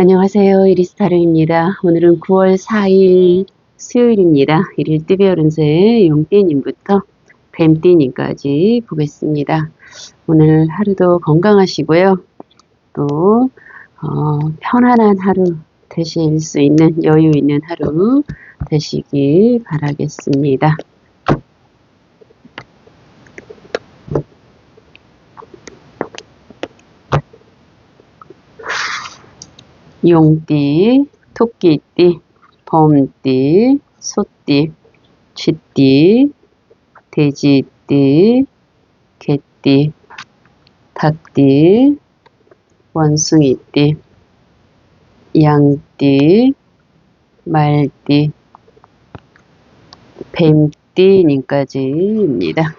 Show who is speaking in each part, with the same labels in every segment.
Speaker 1: 안녕하세요. 이리스타르입니다. 오늘은 9월 4일 수요일입니다. 일일 띠별운세 용띠님부터 뱀띠님까지 보겠습니다. 오늘 하루도 건강하시고요. 또 어, 편안한 하루 되실 수 있는 여유 있는 하루 되시길 바라겠습니다. 용띠, 토끼띠, 범띠, 소띠, 쥐띠, 돼지띠, 개띠, 닭띠, 원숭이띠, 양띠, 말띠, 뱀띠 님까지입니다.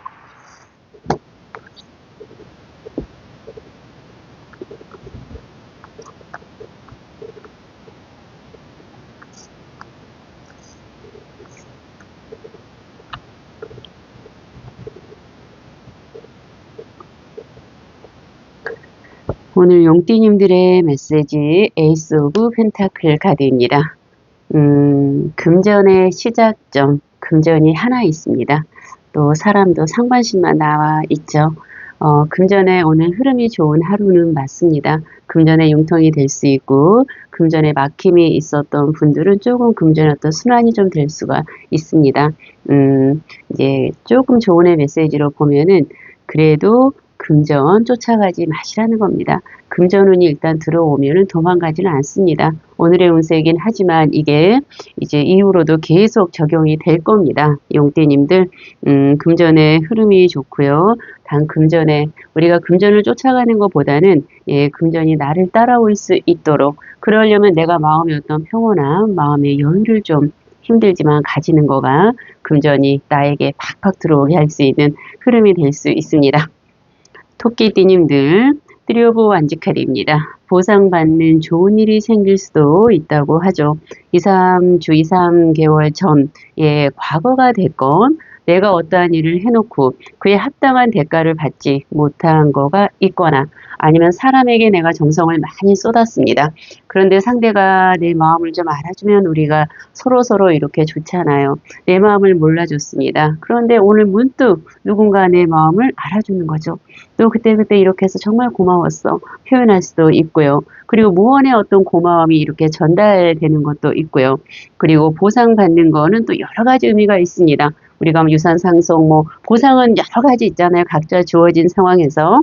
Speaker 1: 오늘 용띠님들의 메시지 에이스 오브 펜타클 카드입니다. 음, 금전의 시작점, 금전이 하나 있습니다. 또 사람도 상반신만 나와 있죠. 어, 금전에 오늘 흐름이 좋은 하루는 맞습니다. 금전의 융통이 될 수 있고 금전에 막힘이 있었던 분들은 조금 금전의 어떤 순환이 좀 될 수가 있습니다. 음, 이제 조금 좋은의 메시지로 보면은 그래도 금전 쫓아가지 마시라는 겁니다. 금전운이 일단 들어오면은 도망가지는 않습니다. 오늘의 운세이긴 하지만 이게 이제 이후로도 계속 적용이 될 겁니다. 용띠님들, 음, 금전의 흐름이 좋고요. 단 금전에 우리가 금전을 쫓아가는 것보다는 예, 금전이 나를 따라올 수 있도록 그러려면 내가 마음의 어떤 평온함, 마음의 여유를 좀 힘들지만 가지는 거가 금전이 나에게 팍팍 들어오게 할 수 있는 흐름이 될 수 있습니다. 토끼띠님들 띠리오브 완지칼입니다. 보상받는 좋은 일이 생길 수도 있다고 하죠. 2, 3주, 2, 3개월 전, 예, 과거가 됐건 내가 어떠한 일을 해놓고 그에 합당한 대가를 받지 못한 거가 있거나 아니면 사람에게 내가 정성을 많이 쏟았습니다. 그런데 상대가 내 마음을 좀 알아주면 우리가 서로 서로 이렇게 좋잖아요. 내 마음을 몰라줬습니다. 그런데 오늘 문득 누군가 내 마음을 알아주는 거죠. 또 그때그때 이렇게 해서 정말 고마웠어. 표현할 수도 있고요. 그리고 무언의 어떤 고마움이 이렇게 전달되는 것도 있고요. 그리고 보상받는 거는 또 여러 가지 의미가 있습니다. 우리가 유산 상속, 뭐 보상은 여러 가지 있잖아요. 각자 주어진 상황에서.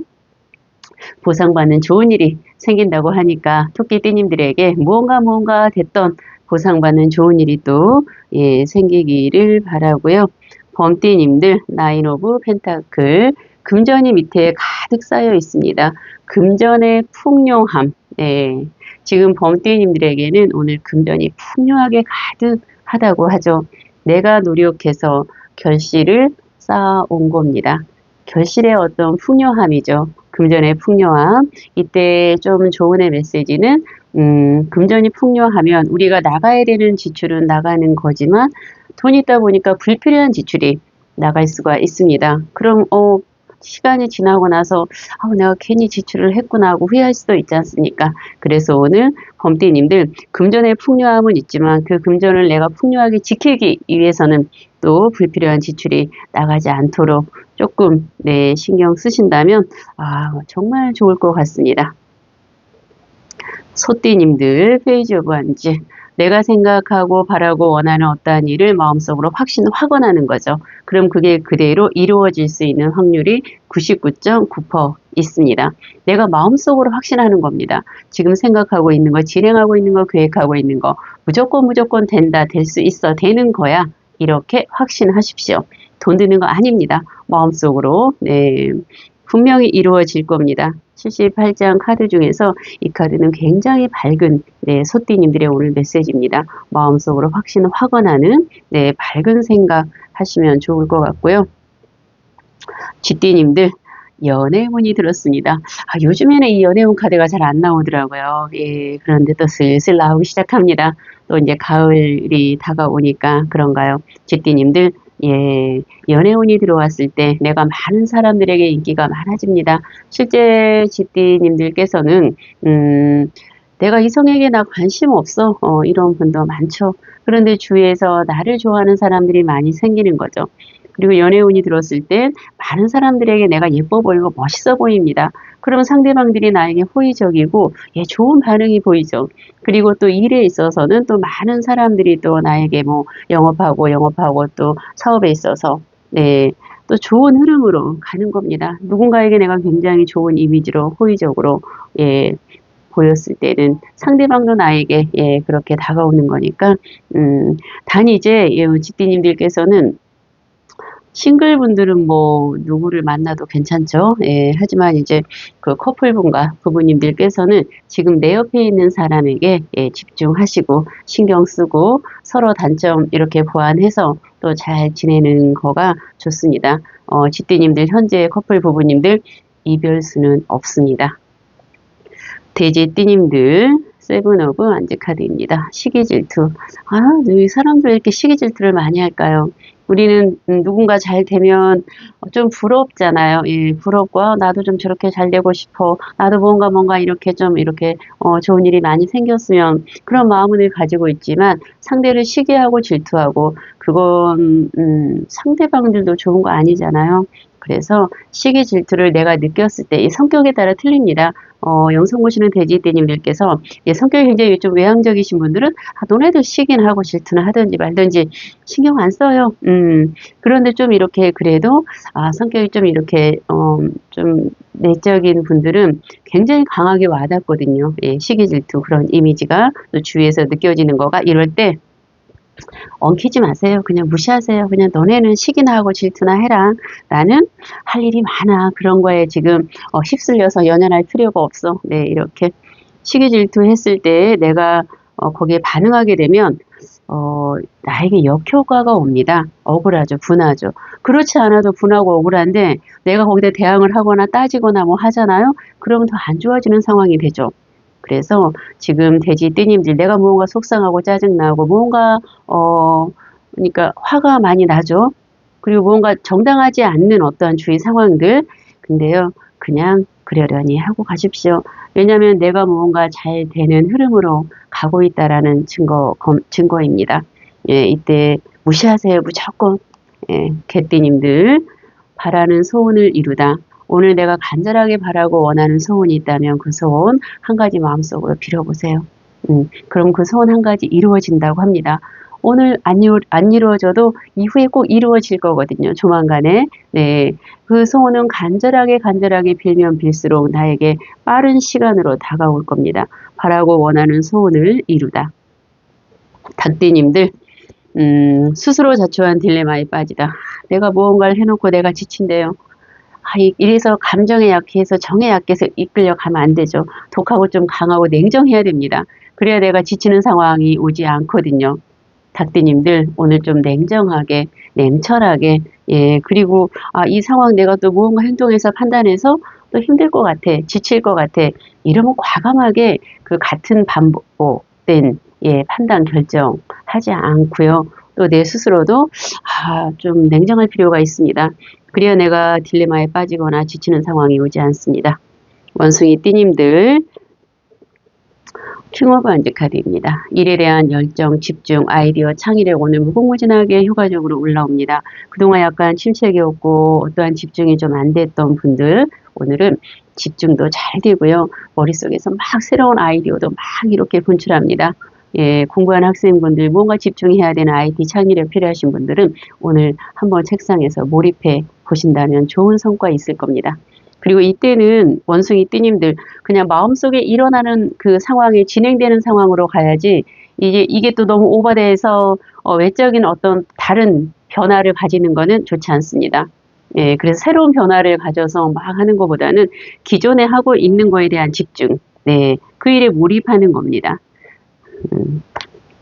Speaker 1: 보상받는 좋은 일이 생긴다고 하니까 토끼띠님들에게 무언가 무언가 됐던 보상받는 좋은 일이 또 예, 생기기를 바라고요. 범띠님들 나인 오브 펜타클 금전이 밑에 가득 쌓여 있습니다. 금전의 풍요함. 네. 지금 범띠님들에게는 오늘 금전이 풍요하게 가득하다고 하죠. 내가 노력해서 결실을 쌓아온 겁니다. 결실의 어떤 풍요함이죠. 금전의 풍요함. 이때 좀 좋은 메시지는 음, 금전이 풍요하면 우리가 나가야 되는 지출은 나가는 거지만 돈이 있다 보니까 불필요한 지출이 나갈 수가 있습니다. 그럼 어 시간이 지나고 나서 아, 내가 괜히 지출을 했구나 하고 후회할 수도 있지 않습니까? 그래서 오늘 범띠님들 금전의 풍요함은 있지만 그 금전을 내가 풍요하게 지키기 위해서는 또 불필요한 지출이 나가지 않도록 조금 네, 신경 쓰신다면 아, 정말 좋을 것 같습니다. 소띠님들 페이지 오브 한지 내가 생각하고 바라고 원하는 어떠한 일을 마음속으로 확신 확언하는 거죠. 그럼 그게 그대로 이루어질 수 있는 확률이 99.9% 있습니다. 내가 마음속으로 확신하는 겁니다. 지금 생각하고 있는 거, 진행하고 있는 거, 계획하고 있는 거 무조건 무조건 된다, 될 수 있어, 되는 거야. 이렇게 확신하십시오. 돈 드는 거 아닙니다. 마음속으로 네, 분명히 이루어질 겁니다. 78장 카드 중에서 이 카드는 굉장히 밝은 네, 소띠님들의 오늘 메시지입니다. 마음속으로 확신 확언하는 네, 밝은 생각 하시면 좋을 것 같고요. 쥐띠님들 연애운이 들었습니다. 아, 요즘에는 이 연애운 카드가 잘 안 나오더라고요. 예, 그런데 또 슬슬 나오기 시작합니다. 또 이제 가을이 다가오니까 그런가요? 쥐띠님들 예, 연애운이 들어왔을 때 내가 많은 사람들에게 인기가 많아집니다. 실제 지띠님들께서는 음, 내가 이성에게 나 관심 없어. 어, 이런 분도 많죠. 그런데 주위에서 나를 좋아하는 사람들이 많이 생기는 거죠. 그리고 연애운이 들었을 땐 많은 사람들에게 내가 예뻐 보이고 멋있어 보입니다. 그러면 상대방들이 나에게 호의적이고 예, 좋은 반응이 보이죠. 그리고 또 일에 있어서는 또 많은 사람들이 또 나에게 뭐 영업하고 영업하고 또 사업에 있어서 네, 또 좋은 흐름으로 가는 겁니다. 누군가에게 내가 굉장히 좋은 이미지로 호의적으로 예, 보였을 때는 상대방도 나에게 예, 그렇게 다가오는 거니까 음, 단 이제 예, 지띠님들께서는 싱글분들은 뭐 누구를 만나도 괜찮죠. 예, 하지만 이제 그 커플분과 부부님들께서는 지금 내 옆에 있는 사람에게 예, 집중하시고 신경 쓰고 서로 단점 이렇게 보완해서 또 잘 지내는 거가 좋습니다. 어, 지띠님들 현재 커플 부부님들 이별 수는 없습니다. 돼지 띠님들 세븐 오브 안지 카드입니다. 시기 질투. 아, 이 사람들 왜 이렇게 시기 질투를 많이 할까요? 우리는 음, 누군가 잘 되면 좀 부럽잖아요. 예, 부럽고 아, 나도 좀 저렇게 잘 되고 싶어. 나도 뭔가 뭔가 이렇게 좀 이렇게 어, 좋은 일이 많이 생겼으면 그런 마음을 가지고 있지만 상대를 시기하고 질투하고 그건 음, 상대방들도 좋은 거 아니잖아요. 그래서 시기 질투를 내가 느꼈을 때 이 성격에 따라 틀립니다. 어, 영상 보시는 돼지띠님들께서 예, 성격이 굉장히 좀 외향적이신 분들은 아, 너네들 시기는 하고 질투는 하든지 말든지 신경 안 써요. 음, 그런데 좀 이렇게 그래도 아, 성격이 좀 이렇게 어, 좀 내적인 분들은 굉장히 강하게 와닿거든요. 예, 시기 질투 그런 이미지가 또 주위에서 느껴지는 거가 이럴 때 엉키지 마세요. 그냥 무시하세요. 그냥 너네는 시기나 하고 질투나 해라. 나는 할 일이 많아. 그런 거에 지금 어, 휩쓸려서 연연할 필요가 없어. 네, 이렇게 시기 질투했을 때 내가 어, 거기에 반응하게 되면 어, 나에게 역효과가 옵니다. 억울하죠. 분하죠. 그렇지 않아도 분하고 억울한데 내가 거기다 대항을 하거나 따지거나 뭐 하잖아요. 그러면 더 안 좋아지는 상황이 되죠. 그래서 지금 돼지 띠님들 내가 무언가 속상하고 짜증나고 무언가 어 그러니까 화가 많이 나죠. 그리고 무언가 정당하지 않는 어떠한 주위 상황들 근데요 그냥 그러려니 하고 가십시오. 왜냐하면 내가 무언가 잘 되는 흐름으로 가고 있다라는 증거 검, 증거입니다. 예, 이때 무시하세요 무조건 예, 개띠님들 바라는 소원을 이루다. 오늘 내가 간절하게 바라고 원하는 소원이 있다면 그 소원 한 가지 마음속으로 빌어보세요. 음, 그럼 그 소원 한 가지 이루어진다고 합니다. 오늘 안, 이루, 안 이루어져도 이후에 꼭 이루어질 거거든요. 조만간에. 네. 그 소원은 간절하게 간절하게 빌면 빌수록 나에게 빠른 시간으로 다가올 겁니다. 바라고 원하는 소원을 이루다. 닭띠님들, 음, 스스로 자초한 딜레마에 빠지다. 내가 무언가를 해놓고 내가 지친대요. 아, 이래서 감정에 약해서 정에 약해서 이끌려 가면 안 되죠. 독하고 좀 강하고 냉정해야 됩니다. 그래야 내가 지치는 상황이 오지 않거든요. 닭띠님들 오늘 좀 냉정하게 냉철하게 예 그리고 아 이 상황 내가 또 무언가 행동해서 판단해서 또 힘들 것 같아 지칠 것 같아 이러면 과감하게 그 같은 반복된 예 판단 결정 하지 않고요 또 내 스스로도 아 좀 냉정할 필요가 있습니다 그래야 내가 딜레마에 빠지거나 지치는 상황이 오지 않습니다. 원숭이 띠님들 킹오브 안지 카드입니다. 일에 대한 열정, 집중, 아이디어, 창의력 오늘 무궁무진하게 효과적으로 올라옵니다. 그동안 약간 침체기였고 어떠한 집중이 좀 안 됐던 분들 오늘은 집중도 잘 되고요. 머릿속에서 막 새로운 아이디어도 막 이렇게 분출합니다. 예, 공부하는 학생분들 뭔가 집중해야 되는 IT 창의력 필요하신 분들은 오늘 한번 책상에서 몰입해 보신다면 좋은 성과 있을 겁니다. 그리고 이때는 원숭이 띠님들 그냥 마음속에 일어나는 그 상황이 진행되는 상황으로 가야지 이게 이게 또 너무 오버돼서 어, 외적인 어떤 다른 변화를 가지는 거는 좋지 않습니다. 예, 그래서 새로운 변화를 가져서 막 하는 것보다는 기존에 하고 있는 거에 대한 집중, 네, 그 일에 몰입하는 겁니다. 음,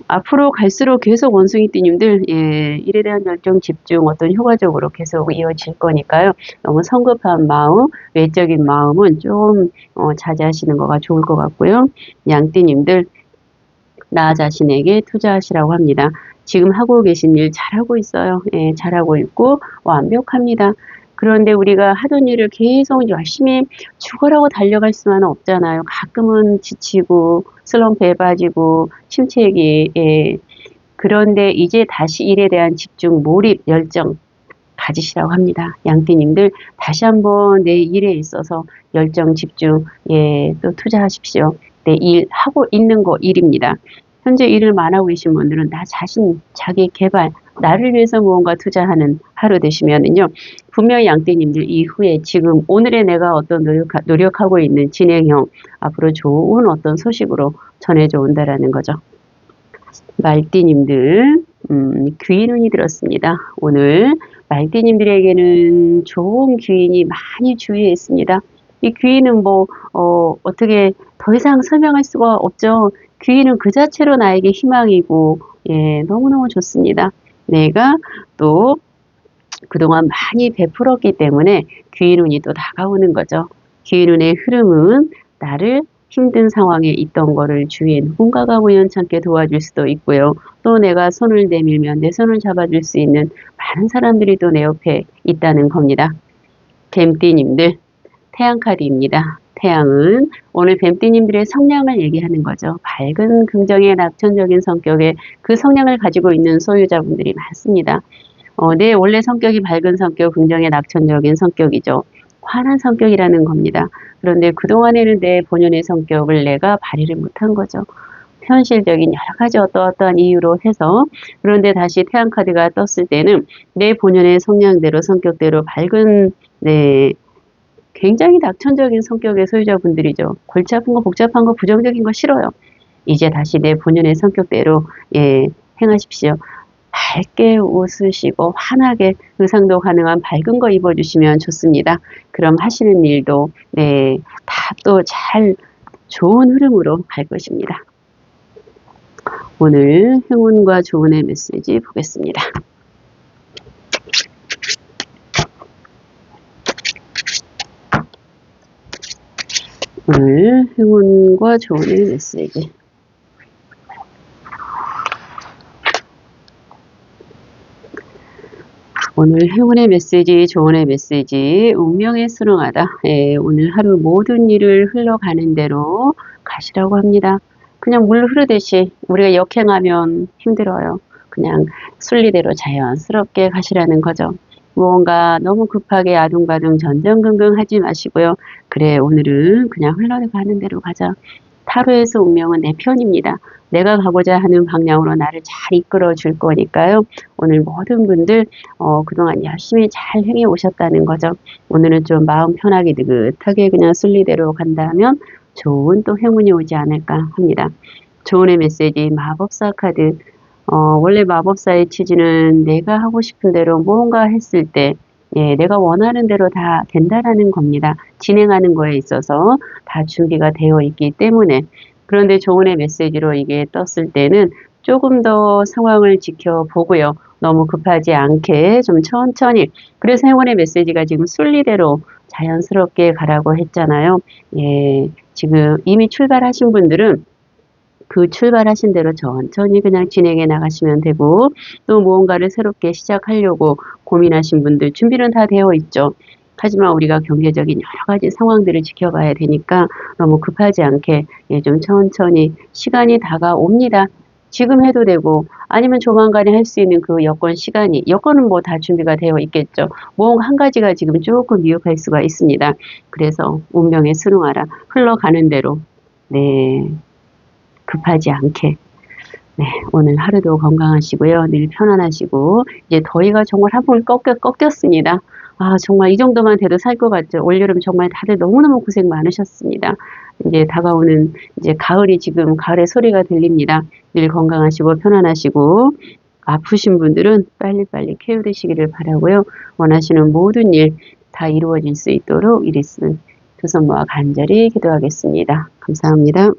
Speaker 1: 앞으로 갈수록 계속 원숭이 띠님들 예, 일에 대한 열정 집중 어떤 효과적으로 계속 이어질 거니까요. 너무 성급한 마음, 외적인 마음은 좀 어, 자제하시는 거가 좋을 것 같고요. 양띠님들 나 자신에게 투자하시라고 합니다. 지금 하고 계신 일 잘하고 있어요. 예, 잘하고 있고 완벽합니다. 그런데 우리가 하던 일을 계속 열심히 죽어라고 달려갈 수만은 없잖아요. 가끔은 지치고 슬럼프에 빠지고 침체기 예. 그런데 이제 다시 일에 대한 집중, 몰입, 열정 가지시라고 합니다. 양띠님들 다시 한번 내 일에 있어서 열정, 집중 예, 또 투자하십시오. 내 일 하고 있는 거 일입니다. 현재 일을 많하고 계신 분들은 나 자신, 자기 개발, 나를 위해서 무언가 투자하는 하루 되시면은요, 분명히 양떼님들 이후에 지금 오늘의 내가 어떤 노력, 노력 하고 있는 진행형, 앞으로 좋은 어떤 소식으로 전해져 온다라는 거죠. 말띠님들, 음, 귀인운이 들었습니다. 오늘 말띠님들에게는 좋은 귀인이 많이 주위했습니다. 이 귀인은 뭐, 어, 어떻게 더 이상 설명할 수가 없죠. 귀인은 그 자체로 나에게 희망이고, 예, 너무너무 좋습니다. 내가 또 그동안 많이 베풀었기 때문에 귀인운이 또 다가오는 거죠. 귀인운의 흐름은 나를 힘든 상황에 있던 거를 주위에 누군가가 우연찮게 도와줄 수도 있고요. 또 내가 손을 내밀면 내 손을 잡아줄 수 있는 많은 사람들이 또 내 옆에 있다는 겁니다. 뱀띠님들, 태양카드입니다. 태양은 오늘 뱀띠님들의 성량을 얘기하는 거죠. 밝은 긍정의 낙천적인 성격의 그 성량을 가지고 있는 소유자분들이 많습니다. 어, 내 원래 성격이 밝은 성격, 긍정의 낙천적인 성격이죠. 환한 성격이라는 겁니다. 그런데 그동안에는 내 본연의 성격을 내가 발휘를 못한 거죠. 현실적인 여러 가지 어떠어떠한 이유로 해서 그런데 다시 태양 카드가 떴을 때는 내 본연의 성향대로 성격대로 밝은 네, 굉장히 낙천적인 성격의 소유자분들이죠. 골치 아픈 거 복잡한 거 부정적인 거 싫어요. 이제 다시 내 본연의 성격대로 예, 행하십시오. 밝게 웃으시고 환하게 의상도 가능한 밝은 거 입어주시면 좋습니다. 그럼 하시는 일도 네, 다 또 잘 좋은 흐름으로 갈 것입니다. 오늘 행운과 조언의 메시지 보겠습니다. 오늘 행운과 조언의 메시지 오늘 행운의 메시지, 조언의 메시지, 운명에 수능하다. 예, 오늘 하루 모든 일을 흘러가는 대로 가시라고 합니다. 그냥 물 흐르듯이 우리가 역행하면 힘들어요. 그냥 순리대로 자연스럽게 가시라는 거죠. 무언가 너무 급하게 아둥바둥 전전긍긍 하지 마시고요. 그래 오늘은 그냥 흘러가는 대로 가자. 타로에서 운명은 내 편입니다. 내가 가고자 하는 방향으로 나를 잘 이끌어 줄 거니까요. 오늘 모든 분들 어, 그동안 열심히 잘 행해 오셨다는 거죠. 오늘은 좀 마음 편하게 느긋하게 그냥 순리대로 간다면 좋은 또 행운이 오지 않을까 합니다. 조언의 메시지 마법사 카드 어, 원래 마법사의 취지는 내가 하고 싶은 대로 무언가 했을 때 예, 내가 원하는 대로 다 된다라는 겁니다. 진행하는 거에 있어서 다 준비가 되어 있기 때문에 그런데 조언의 메시지로 이게 떴을 때는 조금 더 상황을 지켜보고요. 너무 급하지 않게 좀 천천히. 그래서 행운의 메시지가 지금 순리대로 자연스럽게 가라고 했잖아요. 예, 지금 이미 출발하신 분들은 그 출발하신 대로 천천히 그냥 진행해 나가시면 되고 또 무언가를 새롭게 시작하려고 고민하신 분들 준비는 다 되어 있죠. 하지만 우리가 경제적인 여러 가지 상황들을 지켜봐야 되니까 너무 급하지 않게 예, 좀 천천히 시간이 다가옵니다. 지금 해도 되고 아니면 조만간에 할 수 있는 그 여건 시간이 여건은 뭐 다 준비가 되어 있겠죠. 뭔가 한 가지가 지금 조금 미흡할 수가 있습니다. 그래서 운명에 수능하라 흘러가는 대로 네 급하지 않게 네, 오늘 하루도 건강하시고요. 늘 편안하시고 이제 더위가 정말 한 번 꺾여, 꺾였습니다. 아, 정말 이 정도만 돼도 살 것 같죠. 올여름 정말 다들 너무너무 고생 많으셨습니다. 이제 다가오는 이제 가을이 지금 가을의 소리가 들립니다. 늘 건강하시고 편안하시고 아프신 분들은 빨리빨리 쾌유되시기를 바라고요. 원하시는 모든 일 다 이루어질 수 있도록 이리슨 두손 모아 간절히 기도하겠습니다. 감사합니다.